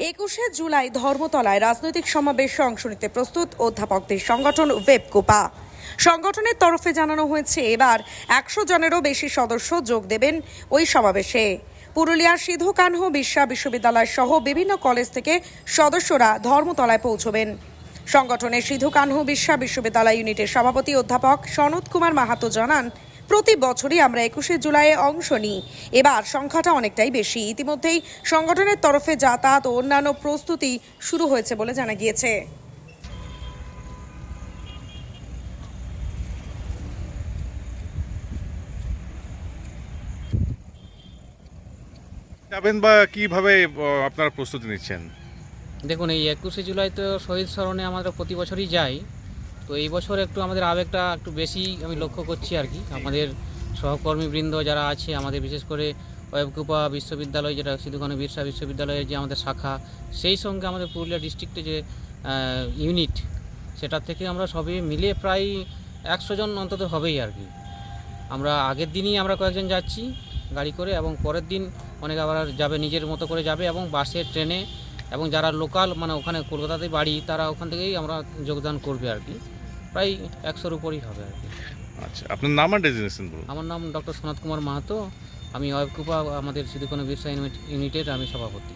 একুশে জুলাই ধর্মতলায় রাজনৈতিক সমাবেশে অংশ নিতে প্রস্তুত অধ্যাপকদের সংগঠন ওয়েবকোপা। সংগঠনের তরফে জানানো হয়েছে, এবার একশো জনেরও বেশি সদস্য যোগ দেবেন ওই সমাবেশে। পুরুলিয়ার সিধু কানহু বিশ্বা বিশ্ববিদ্যালয় সহ বিভিন্ন কলেজ থেকে সদস্যরা ধর্মতলায় পৌঁছবেন। সংগঠনের সিধু কানহু বিশ্বা বিশ্ববিদ্যালয় ইউনিটের সভাপতি অধ্যাপক সনৎ কুমার মাহাতো জানান প্রতি বছরই আমরা একুশে জুলাইয়ে অংশ নিই। এবার সংখ্যাটা অনেকটাই বেশি। ইতিমধ্যেই সংগঠনের তরফে যাতায়াত ও অন্যান্য প্রস্তুতি শুরু হয়েছে বলে জানা গিয়েছে। যাবেন বা কীভাবে আপনারা প্রস্তুতি নিচ্ছেন? দেখুন এই একুশে জুলাই তো শহীদ স্মরণে আমরা প্রতি বছরই যাই। তো এই বছর একটু আমাদের আবেগটা একটু বেশি আমি লক্ষ্য করছি আর কি। আমাদের সহকর্মীবৃন্দ যারা আছে, আমাদের বিশেষ করে ওয়েবকুপা বিশ্ববিদ্যালয়, যেটা সিধুকানু বিরসা বিশ্ববিদ্যালয়ের যে আমাদের শাখা, সেই সঙ্গে আমাদের পুরুলিয়া ডিস্ট্রিক্টে যে ইউনিট, সেটার থেকে আমরা সবই মিলে প্রায় একশো জন অন্তত হবেই আর কি। আমরা আগের দিনই আমরা কয়েকজন যাচ্ছি গাড়ি করে এবং পরের দিন অনেকে আবার যাবে, নিজের মতো করে যাবে এবং বাসে, ট্রেনে এবং যারা লোকাল মানে ওখানে কলকাতাতে বাড়ি তারা ওখান থেকেই আমরা যোগদান করবে আর কি। প্রায় একশোর উপরেই হবে আর কি। আচ্ছা আপনার নাম আর ডেজিগনেশন বলুন। আমার নাম ডক্টর সনাত কুমার মাহাতো। আমি ওয়েবকুপা আমাদের সিদ্ধিকোনা ইউনিট ইউনিটের আমি সভাপতি।